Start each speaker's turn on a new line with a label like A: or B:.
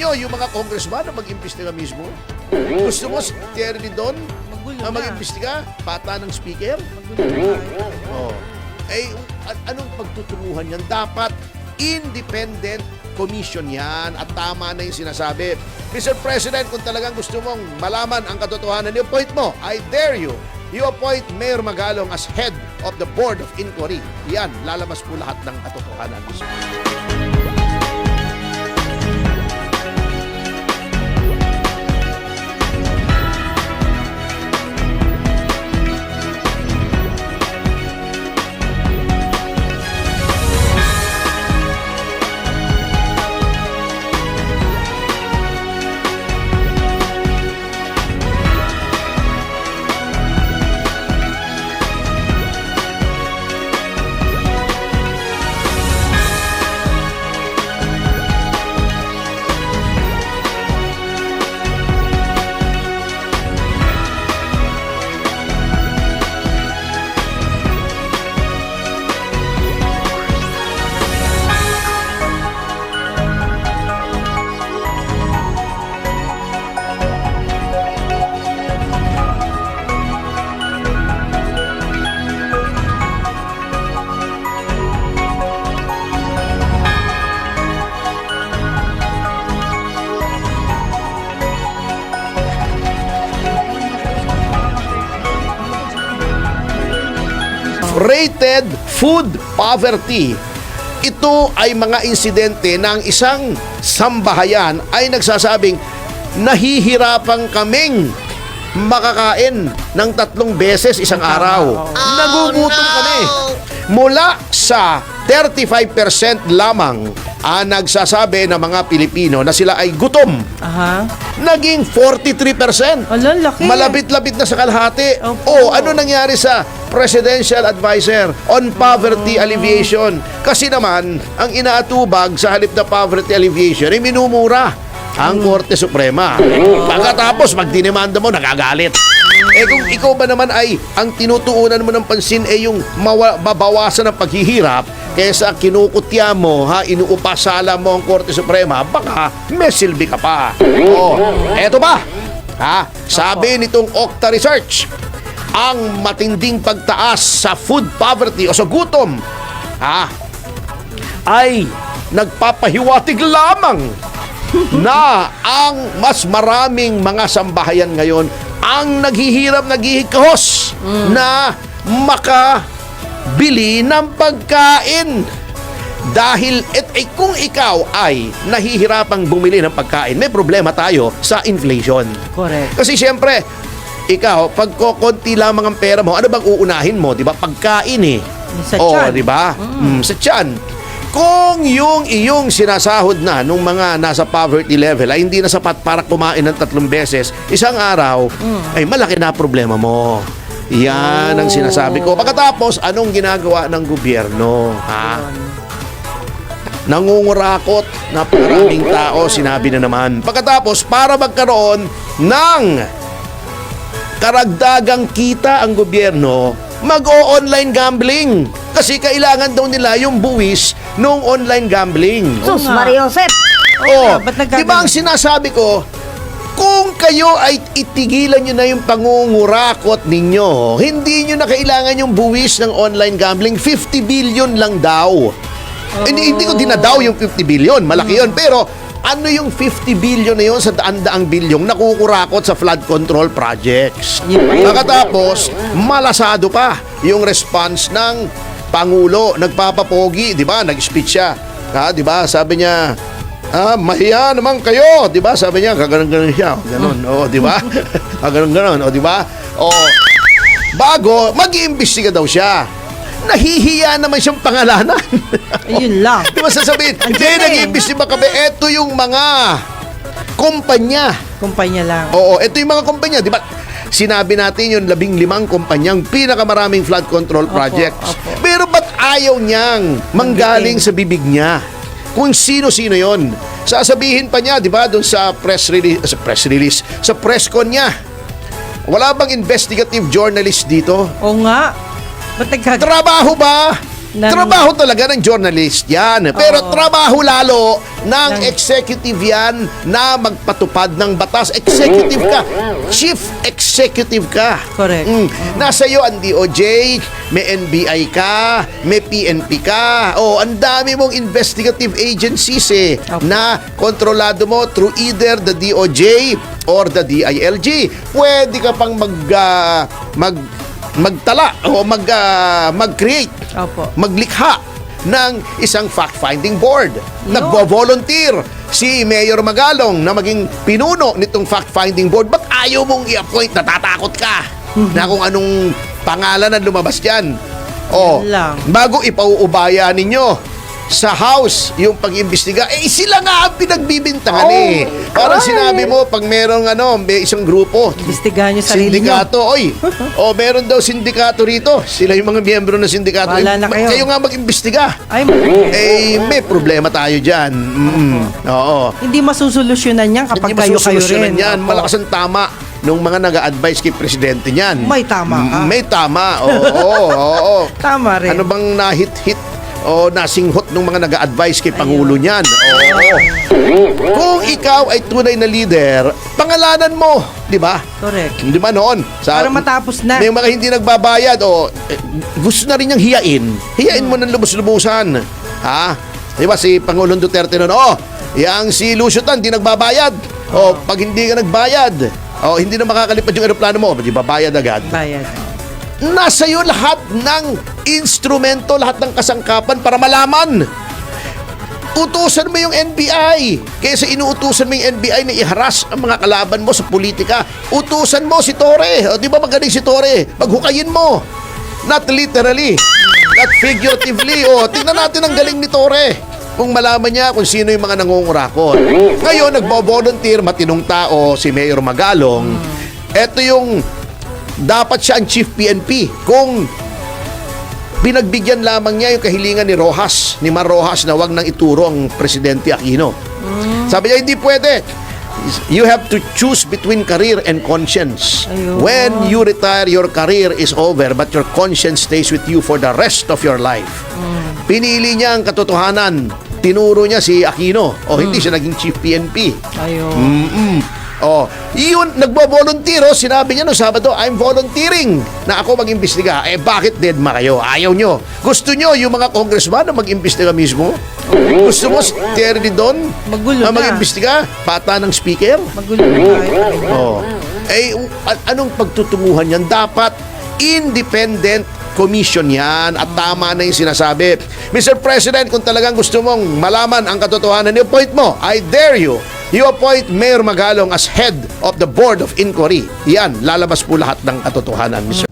A: Nyo yung mga congressman na mag-imbestiga mismo? Gusto mo si Terry Don
B: Magulo
A: na mag-imbestiga? Pata ng speaker?
B: Magulo na.
A: Oh. Eh, anong pagtutunguhan yan? Dapat independent commission yan at tama na yung sinasabi. Mr. President, kung talagang gusto mong malaman ang katotohanan, i-appoint mo. I dare you. You appoint Mayor Magalong as head of the Board of Inquiry. Yan, lalabas po lahat ng katotohanan. Rated food poverty. Ito ay mga insidente ng isang sambahayan ay nagsasabing nahihirapan kaming makakain ng tatlong beses isang araw. Nagugutom kami. Mula sa 35% lamang ang nagsasabi ng mga Pilipino na sila ay gutom.
B: Aha.
A: Naging 43%.
B: Ala, laki.
A: Malapit-lapit na sa kalahati.
B: Opo.
A: O ano nangyari sa Presidential Advisor on Poverty Alleviation? Kasi naman, ang inaatubag sa halip na poverty alleviation ay minumura ang Korte Suprema. Pagkatapos, pag dinimanda mo, nagagalit. Eh kung ikaw ba naman ay ang tinutuunan mo ng pansin ay yung mawa, babawasan ng paghihirap kaysa kinukutya mo, ha, inuupasala mo ang Korte Suprema, baka may silbi ka pa. Oh, eto ba? Ha? Sabi nitong Okta Research, ang matinding pagtaas sa food poverty o sa gutom ha, ay nagpapahiwatig lamang na ang mas maraming mga sambahayan ngayon ang naghihirap naghihikahos na makabili ng pagkain. Dahil et, eh, kung ikaw ay nahihirapang bumili ng pagkain, may problema tayo sa inflation.
B: Correct.
A: Kasi siyempre, ikaw, pag konti lamang ang pera mo, ano bang uunahin mo? Di ba? Pagkain eh.
B: Sa
A: Oo, di ba? Mm, sa tiyan. Kung yung iyong sinasahod na nung mga nasa poverty level ay hindi na sapat para kumain ng tatlong beses, isang araw, ay malaki na problema mo. Yan ang sinasabi ko. Pagkatapos, anong ginagawa ng gobyerno? Ha? nangungurakot na maraming tao, sinabi na naman. Pagkatapos, para magkaroon ng karagdagang kita ang gobyerno, mag-o-online gambling. Kasi kailangan daw nila yung buwis nung online gambling.
C: Sus,
B: nga.
C: Maria Josep.
A: Oh,
B: nga, ba't nagkaganon?
A: di ba ang sinasabi ko, kung kayo ay itigilan nyo na yung pangungurakot ninyo, hindi nyo na kailangan yung buwis ng online gambling, 50 billion lang daw. Hindi, hindi ko dinadaw yung 50 billion, malaki yun. Pero ano yung 50 billion na yun sa daan-daang bilyong nakukurakot sa flood control projects? Pagkatapos, malasado pa yung response ng Pangulo, nagpapapogi, di ba? Nag-speech siya. Ha, di ba? Sabi niya, Ah, mahiya naman kayo, 'di ba? Sabi niya, gaganon-ganon siya. Ganon, oh, 'di ba? Gaganon-ganon, oh, 'di ba? Oh. Bago, mag-iimbestiga daw siya. Nahihiya naman siyang pangalanan.
B: Ayun lang.
A: Di ba sasabihin, hindi,
B: eh.
A: nag-iimbestiga kami. Ito yung mga kumpanya.
B: Kumpanya lang.
A: Oo, ito yung mga kumpanya. Di ba? Sinabi natin yung labing limang kumpanyang pinakamaraming flood control
B: Opo,
A: projects.
B: opo.
A: Pero ba't ayaw niyang manggaling sa bibig niya? Kung sino-sino yon. Sasabihin pa niya, di ba, doon sa press release, sa press release, sa press con niya. Wala bang investigative journalist dito?
B: O nga. Ba't?
A: Trabaho ba
B: Ng-
A: trabaho talaga ng journalist yan. Pero
B: Oo.
A: trabaho lalo ng
B: Ng-
A: executive yan na magpatupad ng batas. Executive ka. Chief executive ka.
B: Correct.
A: Mm. Nasa iyo ang DOJ, may NBI ka, may PNP ka. Oh, ang dami mong investigative agencies eh
B: Opo.
A: na kontrolado mo through either the DOJ or the DILG. Pwede ka pang mag ah, mag magtala o mag ah, mag-create,
B: Opo.
A: maglikha ng isang fact-finding board.
B: Yun.
A: Si Mayor Magalong na maging pinuno nitong fact-finding board. Ba't ayaw mong i-appoint? Natatakot ka na kung anong pangalan ang lumabas dyan. O,
B: Yun lang.
A: bago ipauubaya ninyo sa house yung pag-imbestiga, eh sila nga ang pinagbibintangan
B: Oh,
A: eh. Parang
B: correct.
A: sinabi mo, pag merong ano, may isang grupo,
B: Imbestigahan nyo sarili nyo.
A: sindikato, oy, o meron daw sindikato rito. Sila yung mga miyembro ng sindikato.
B: Bahala na
A: Eh,
B: kayo.
A: nga mag-imbestiga.
B: Ay,
A: Eh, may problema tayo dyan. Mm, oo.
B: hindi masusolusyonan yan kapag
A: Hindi
B: kayo kayo rin.
A: yan.
B: Opo.
A: Malakas ang tama nung mga nag-a-advise kay presidente niyan.
B: May tama ka.
A: May tama. Oo, oo, oo.
B: Tama rin.
A: Ano bang nahit-hit o nasinghot ng mga nag-a-advise kay Pangulo niyan? Oo. Kung ikaw ay tunay na leader, pangalanan mo, di ba?
B: Correct.
A: Di ba noon? Sa,
B: Para matapos na.
A: May mga hindi nagbabayad o eh, gusto na rin niyang hiyain. Hiyain mo ng lubos-lubusan. Ha? Di ba si Pangulong Duterte noon, oh, yang si Lucio Tan, di nagbabayad. O pag hindi ka nagbayad, o hindi na makakalipad yung aeroplano mo, di babayad agad.
B: Bayad.
A: Nasa iyo lahat ng instrumento, lahat ng kasangkapan para malaman. Utusan mo yung NBI. Kaysa inuutusan mo yung NBI na iharas ang mga kalaban mo sa politika, utusan mo si Tore. O, di ba magaling si Tore? Paghukayin mo. Not literally. Not figuratively. O, tingnan natin ang galing ni Tore. Kung malaman niya kung sino yung mga nangungurakot. Ngayon, nagbo-volunteer, matinong tao, si Mayor Magalong. Ito yung dapat siya ang chief PNP. Kung pinagbigyan lamang niya yung kahilingan ni Rojas, ni Mar Rojas na wag nang ituro ang Presidente Aquino. Sabi niya, hindi pwede. You have to choose between career and conscience.
B: Ayun.
A: When you retire, your career is over but your conscience stays with you for the rest of your life. Pinili niya ang katotohanan. Tinuro niya si Aquino o hindi siya naging chief PNP.
B: Ayun.
A: Mm-mm. Oh, yun, nagbo-volunteer, oh, sinabi niya no Sabado, I'm volunteering na ako mag-imbestiga. Eh, bakit deadma kayo? Ayaw nyo. Gusto nyo yung mga congressman na mag-imbestiga mismo? Gusto mo si Terry Didon
B: Magulo
A: na mag-imbestiga? Pata ng speaker?
B: Magulo na tayo.
A: Oh. Eh, anong pagtutunguhan yan? Dapat independent commission yan at tama na yung sinasabi. Mr. President, kung talagang gusto mong malaman ang katotohanan, i-appoint mo. I dare you. You appoint Mayor Magalong as head of the Board of Inquiry. Yan, lalabas po lahat ng katotohanan, Mr.